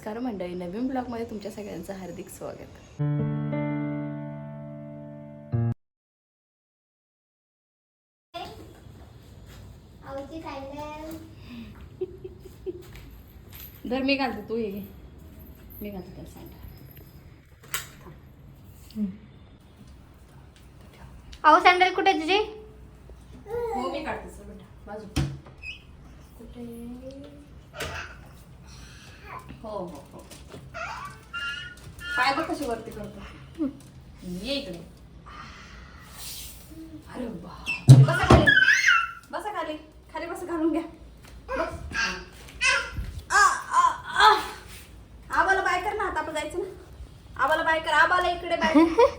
नमस्कार मंडळी नवीन ब्लॉगमध्ये तुमच्या सगळ्यांचं हार्दिक स्वागत. धर मी घालते तू ये मी घालते त्याला सँडल अहो सँडल कुठे तुझी? हो मी काढते सर बेटा. बाजू कुठे? हो हो हो. पाय बघ कशी वरती करतो. ये इकडे. अरे बापरे. बसा खाली. बसा खाली. खाली बसा घालून घ्या. बस. आ, आ, आ. आबाला बाय कर ना आता आपण जायचं ना. आबाला बाय कर आबाला इकडे बाय. कर.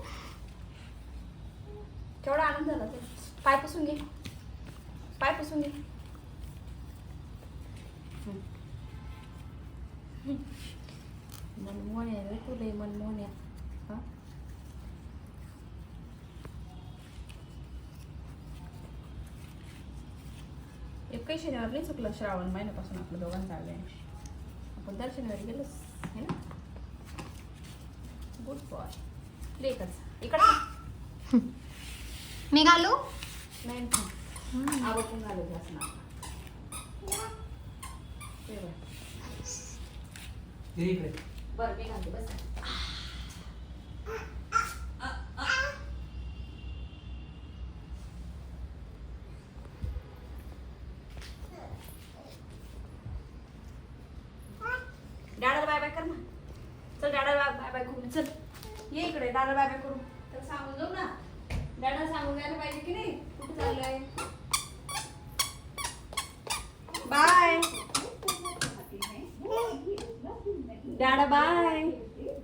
केवढा आनंद झाला ते. पाय पुसून घे. पाय पुसून घे. मनमोहन आहे रे तुला मनमोहन आहे हा एकही शनिवार नाही चुकलं श्रावण महिन्यापासून आपलं दोघांचं आलं आहे आपण दर शनिवारी गेलोच है ना गुड बॉय इकडचं इकडचं मी घालू नाही आवडून घालू असं ना बरं मी घालते बस डाळा बाय बाय कर ना चल डाळा बाय बाय बाय करू चल ये इकडे डाळा बाय बाय करू तर सांगून जाऊ ना डाळा सांगून जायला पाहिजे की नाही कुठे चाललंय बाय डाळा बाय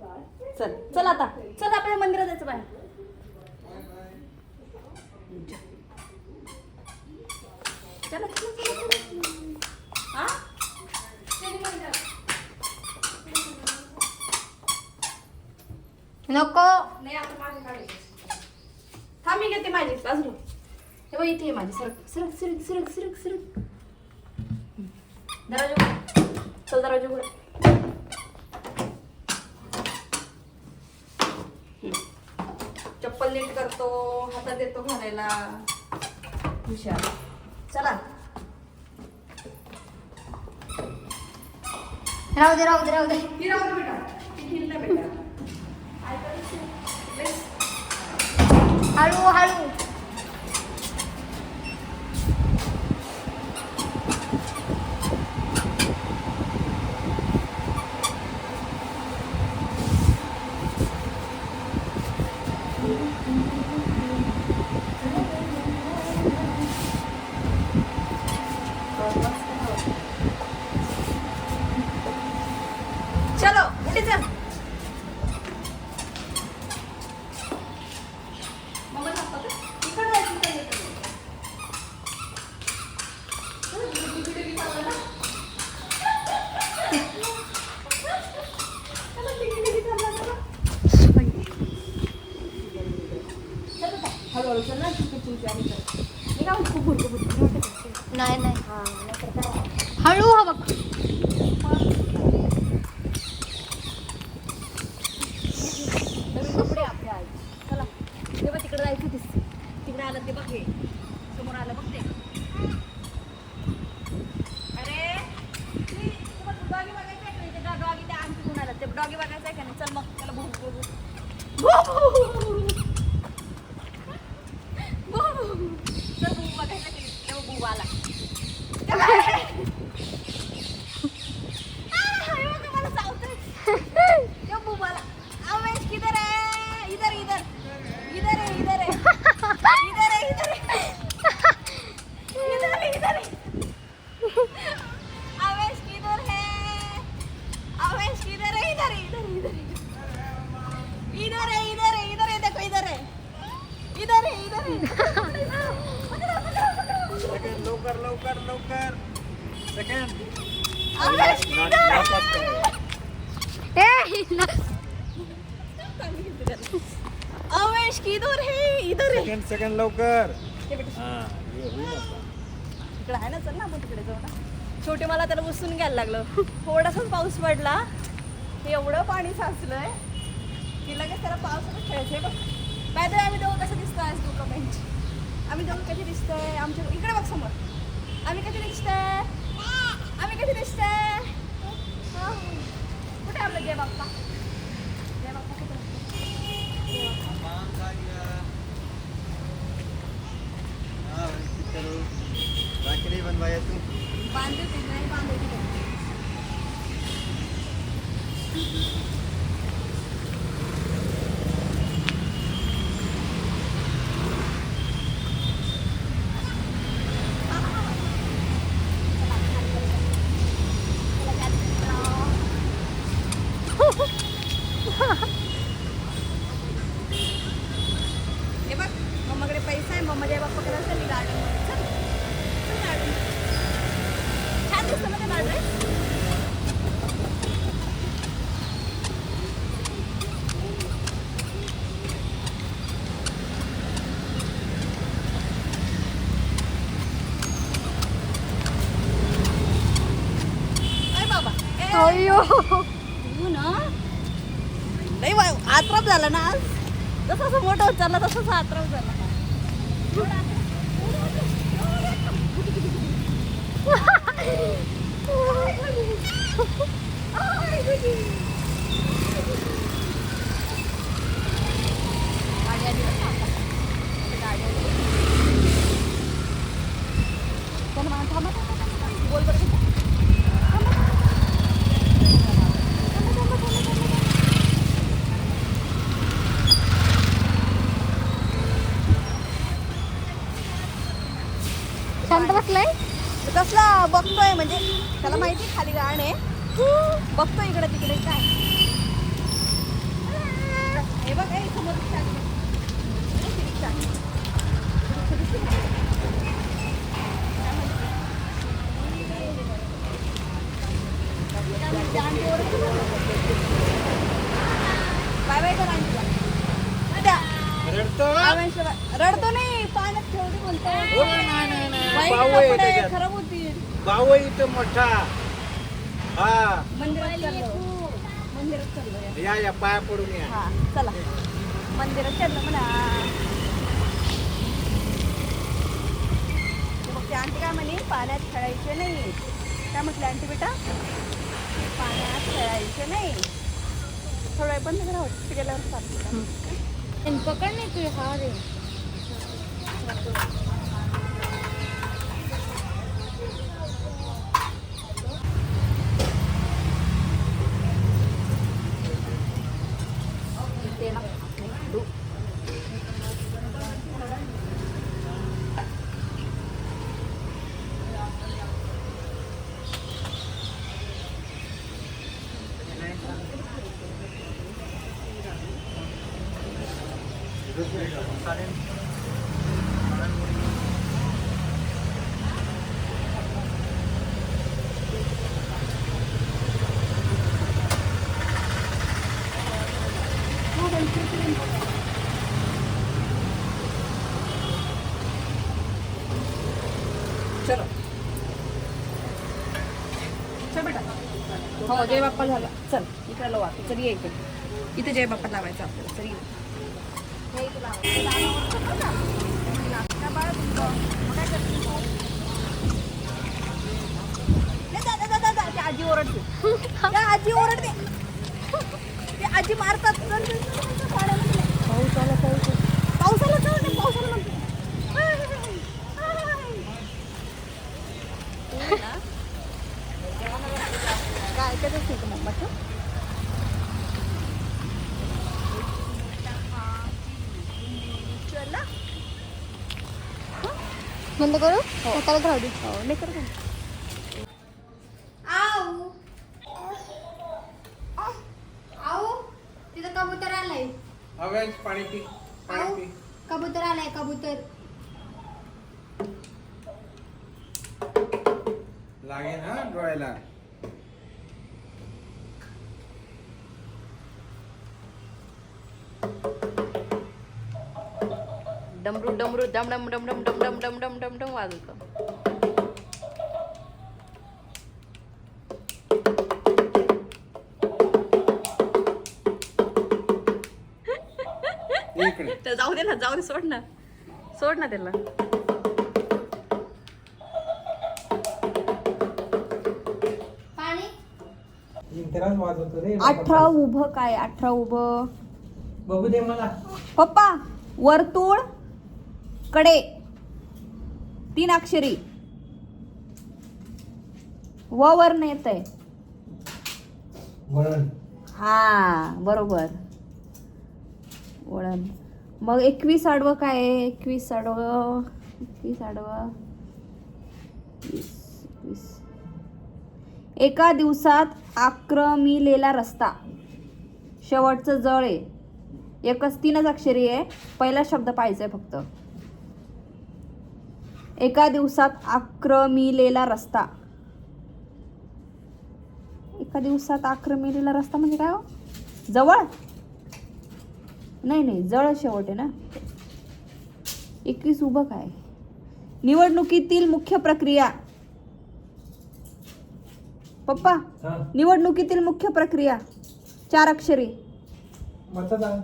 चल चल आता. चल आपल्या मंदिरात जायचं बाय चला हा? नको. नाही आता माझे काढायचे थांब मी घेते माझी बाजू हे बघ इथे माझी. सरक सरक सरक सरक सरक सरक. दराजू चल दरवाजा नीट करतो हातात देतो घालायला. हुशार. चला. राहू दे राहू दे राहू दे. ही राहू दे बेटा. ती. हळू हळू चलो उठी चल मम्मा सांगतो का? इकडं जायचं, इकडं जायचं. चल, इकडे- इकडे बी चाललं ना. चला, इकडे बी चाललं ना. चल आता, हळूहळू चल ना, चुकी चुकी आली तर. मी काय म्हणते, खूप भुरकं भुरकं वाटतं. नाही. नाही हा? हळू हा बघ. कपडे आपले आज चला. ते बघ तिकडे जायचं दिस तिकडे आलं ते बघ हे. समोर आलं बघ ते. अरे डॉगी बघायचं आहे का नाही? डॉगी त्या आणखी कोण आलं? ते डॉगी बघायचं आहे का नाही? चल मग त्याला बघू चल भूक बघायचं की नाही? तेव्हा भूक आला तेव्हा- आ, हे बघ, मला चावतंय. तेव्हा भूक आला. अवेश किधर है इधर इधर इधर है इधर है इधर है इधर है इधर है इधर है अवेश किधर है अवेश किधर है इधर है इधर है, इधर है इधर है इधर है इधर है देखो इधर है इधर है इधर है। पकड़ो, पकड़ो, पकड़ो. सेकंड लवकर लवकर लवकर। सेकंड अवेश किधर है। ए अवेश किधर है? इधर है। सेकंड सेकंड लवकर. हे। हा हे. इकडे आहे ना चल ना आपण तिकडे जाऊ ना. शेवटी मला त्याला बसून घ्यायला लागलं. थोडासाच पाऊस पडला. एवढं पाणी साचलंय. की लगेच त्याला पावसात खेळायचंय बघ. काय तर आम्ही दोघं कसं दिसतोय आज तू कमेंट आम्ही दोघं कधी दिसतोय? आमच्या इकडे बघ समोर. आम्ही कधी दिसतोय? आम्ही कधी दिसतोय. कुठे आपलं जय बाप्पा? जय बाप्पा कुठे? राखडी बनवाया तू बांधे ते नाही अयो हो ना? नाही आत्राप झाला ना आज. जसं असं मोठा चालला तसं आत्राप झाला. Oh, my God. खाली गाण. आहे बघतोय इकडे तिकडे काय हे बघ हे समोर रिक्षा आली बघ. इकडे ती रिक्षा. काय म्हणते? आंटी ओरडते बघ. बाय बाय कर आंटीला. द्या. रडतो आवेशला- रडतो नाही पाण्यात ठेवते म्हणतो हो, नाही, नाही, नाही. बाई, भाऊ आहे कपडे त्याच्यात. खराब होतील भाऊ आहे इथं मोठा हा मंदिरात चाललो मंदिरात चाललो या या पाया पडून या हा चला मंदिरात चाललो म्हणा ते मग ती आंटी काय म्हणे पाण्यात खेळायचे नाही. काय म्हटलं आंटी बेटा? पाण्यात खेळायचे नाही. थोडा बंद करा होत गेल्यावर पकड नाही तुझे हा रे चलो. चल बेटा हो जय बाप्पा झाला. चल इकडे लावा. चल ये इकडे. इथे जय बाप्पा लावायचा आपल्याला. चल ये. आजी ओरडते त्या आजी ओरडते ते आजी मारतात चल, चल, चल, चल, चल, पाण्यामध्ये. पाऊस आला पाऊस आला. पाऊस आला चल नाही पाऊस आला म्हणते हाय, हाय, हाय. तू ना, काय ऐकतच नाही का मम्माचं चला बंद करू? राहू दे. हो नाही करत. आऊ. आऊ. तिथं कबूतर आलाय. पाणी पी पाणी पी. कबूतर आलाय कबूतर. लागेल हा डोळ्याला. डमरू डमरू डम डम डम डम डम डम डम डम डम डम वाजत जाऊ दे ना जाऊ दे सोड ना. सोड ना त्याला. अठरा उभं काय? अठरा उभं. बघू दे मला. पप्पा वर्तुळ कडे. तीन अक्षरी. व वर्ण येत आहे हा बरोबर. वळण. मग एकवीस आडवं काय आहे? एकवीस आडवं एकवीस आडवं. एका दिवसात आक्रमिलेला रस्ता. शेवटचं जळ आहे. एकच तीनच अक्षरी आहे. पहिला शब्द पाहिजे फक्त. एका दिवसात आक्रमिलेला रस्ता. एका दिवसात आक्रमिलेला रस्ता म्हणजे काय हो? जवळ? नाही नाही जवळ शेवट आहे ना. एकवीस उभं काय? निवडणुकीतील मुख्य प्रक्रिया. पप्पा निवडणुकीतील मुख्य प्रक्रिया. चार अक्षरी. मतदान.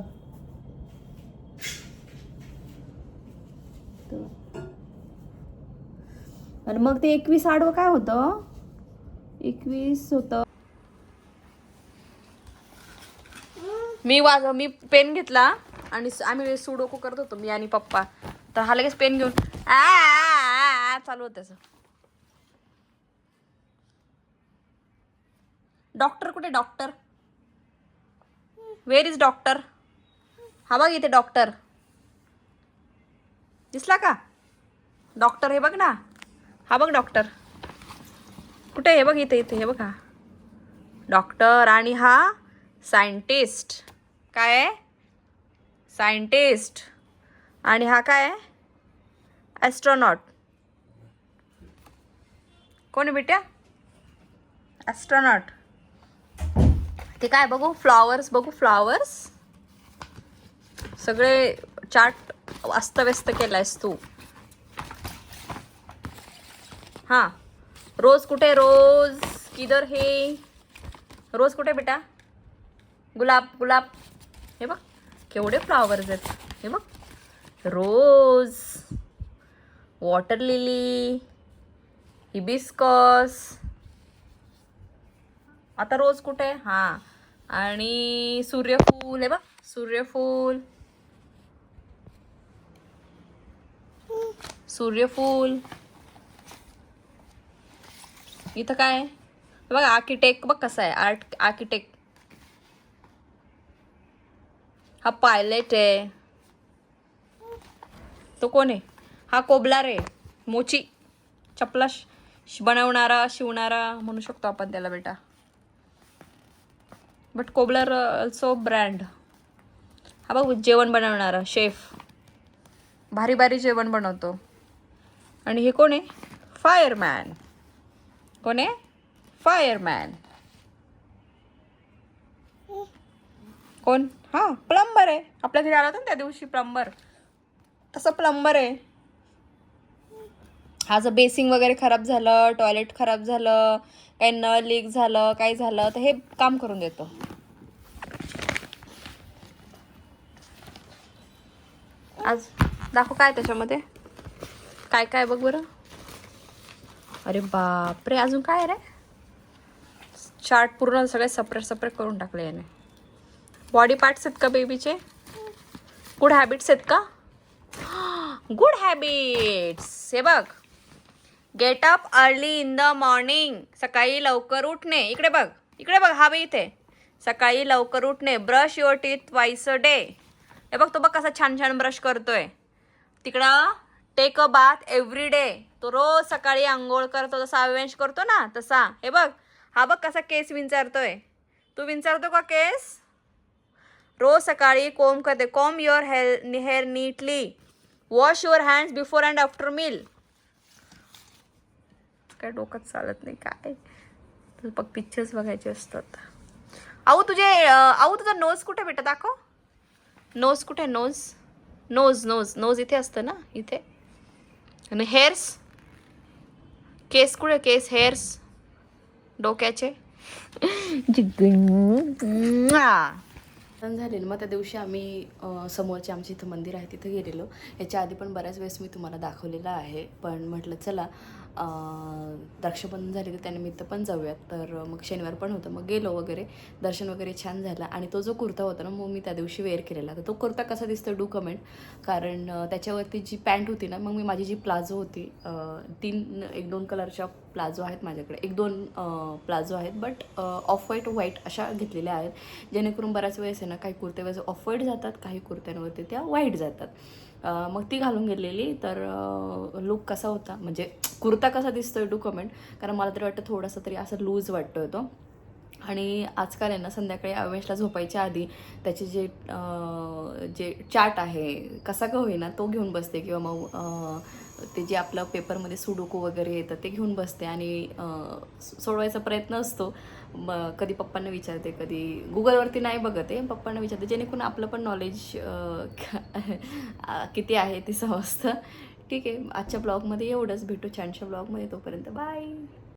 आणि मग ते एकवीस आडवं काय होतं? एकवीस होतं. मी वाज मी पेन घेतला आणि आम्ही सुडोको करत होतो मी आणि पप्पा. तर हा लगेच पेन घेऊन आ, आ, आ, चालू होतं त्याचं डॉक्टर कुठे? डॉक्टर. वेर इज डॉक्टर हा बघ इथे डॉक्टर. दिसला का? डॉक्टर हे बघ ना. हा बघ डॉक्टर. कुठे हे बघ इथे इथे हे बघा. डॉक्टर आणि हा सायंटिस्ट. काय आहे? सायंटिस्ट. आणि हा काय आहे? ॲस्ट्रॉनॉट कोण आहे बेट्या? ॲस्ट्रॉनॉट ते काय बघू? फ्लॉवर्स बघू फ्लॉवर्स सगळे चार्ट अस्तव्यस्त केला आहेस तू. हां. रोज कुठे? रोज किधर हे? रोज कुठे बेटा? गुलाब गुलाब. हे बघ केवढे फ्लॉवर्स आहेत. हे बघ. रोज वॉटर लिली हिबिस्कस आता रोज कुठे? हां. आणि सूर्यफूल. हे बघ सूर्यफूल. सूर्यफूल. इथं काय? बघा आर्किटेक बघ आर्किटेक्ट बघ कसा आहे. आर्ट आर्किटेक्ट हा पायलट आहे. तो कोण आहे? हा कोबलार आहे. मोची. चपला बनवणारा शिवणारा म्हणू शकतो आपण त्याला बेटा. बट कोबलर ऑल्सो ब्रँड हा बघ जेवण बनवणारा शेफ भारी भारी जेवण बनवतो. आणि हे कोण आहे? फायरमॅन कोण आहे? फायरमॅन कोण? हा प्लंबर आहे. आपल्या घरी आला होता ना त्या दिवशी प्लंबर तसं प्लंबर आहे. हा जर बेसिंग वगैरे खराब झालं टॉयलेट खराब झालं काही नळ लीक झालं काही झालं तर हे काम करून देतो. आज दाखव काय त्याच्यामध्ये? काय काय बघ बरं. अरे बापरे अजून काय रे? चार्ट पूर्ण सगळे सपरेट सपरेट करून टाकले याने. बॉडी पार्ट्स आहेत का बेबीचे गुड हॅबिट्स आहेत का? गुड हॅबिट्स हे बघ. Get up early in the morning सकाळी लवकर उठणे. इकडे बघ. इकडे बघ हा बी इथे. सकाळी लवकर उठणे. Brush your teeth twice a day हे बघ तो बघ कसा छान छान ब्रश करतोय. तिकडं take a bath every day तो रोज सकाळी आंघोळ करतो जसा अवेंश करतो ना तसा. हे बघ हा बघ कसा केस विंचारतोय. तू विंचारतो का केस? रोज सकाळी कोम करते. Comb your hair hair neatly wash your hands before and after meal काय डोक्यात चालत नाही काय? तुला बघ पिक्चर्स बघायचे असतात. आऊ तुझे अहो आऊ तुझा नोज कुठे बेटा? दाखव. नोज कुठे नोज नोज नोज नोज इथे असतं ना इथे. आणि हेअर्स केस कुठे केस हेअर्स डोक्याचे झालेलं. मग त्या दिवशी आम्ही समोरचे आमचे इथं मंदिर आहे तिथं गेलेलो. याच्या आधी पण बऱ्याच वेळेस मी तुम्हाला दाखवलेलं आहे. पण म्हटलं चला द्राक्षबंद झाले तर त्यानिमित्त पण जाऊयात. तर मग शनिवार पण होतं. मग गेलो वगैरे. दर्शन वगैरे छान झालं. आणि तो जो कुर्ता होता ना मग मी त्या दिवशी वेअर केलेला. तर तो कुर्ता कसा दिसतो डू कमेंट कारण त्याच्यावरती जी पॅन्ट होती ना मग मी माझी जी प्लाझो होती तीन एक दोन कलरच्या प्लाझो आहेत माझ्याकडे. एक दोन प्लाझो आहेत बट ऑफ व्हाईट व्हाईट अशा घेतलेल्या आहेत. जेणेकरून बऱ्याच वेळेस आहे ना काही कुर्त्यावर ऑफ व्हाईट जातात काही कुर्त्यांवरती त्या व्हाईट जातात. मग ती घालून गेलेली तर लुक कसा होता? म्हणजे कुर्ता कसा दिसतोय टू कमेंट कारण मला तरी वाटतं थोडासा तरी असं लूज वाटतोय तो. आणि आजकाल आहे ना संध्याकाळी अवेशला झोपायच्या आधी त्याचे जे जे चार्ट आहे कसा का होईना तो घेऊन बसते किंवा मग ते जे आपलं पेपरमध्ये सुडोको वगैरे येतं ते घेऊन बसते आणि सोडवायचा प्रयत्न असतो. कधी पप्पांना विचारते कधी गुगलवरती नाही बघत आहे पप्पांना विचारते जेणेकरून आपलं पण नॉलेज किती आहे ते समजतं. ठीक आहे आजच्या ब्लॉगमध्ये एवढंच. भेटू छानशा ब्लॉगमध्ये तोपर्यंत. बाय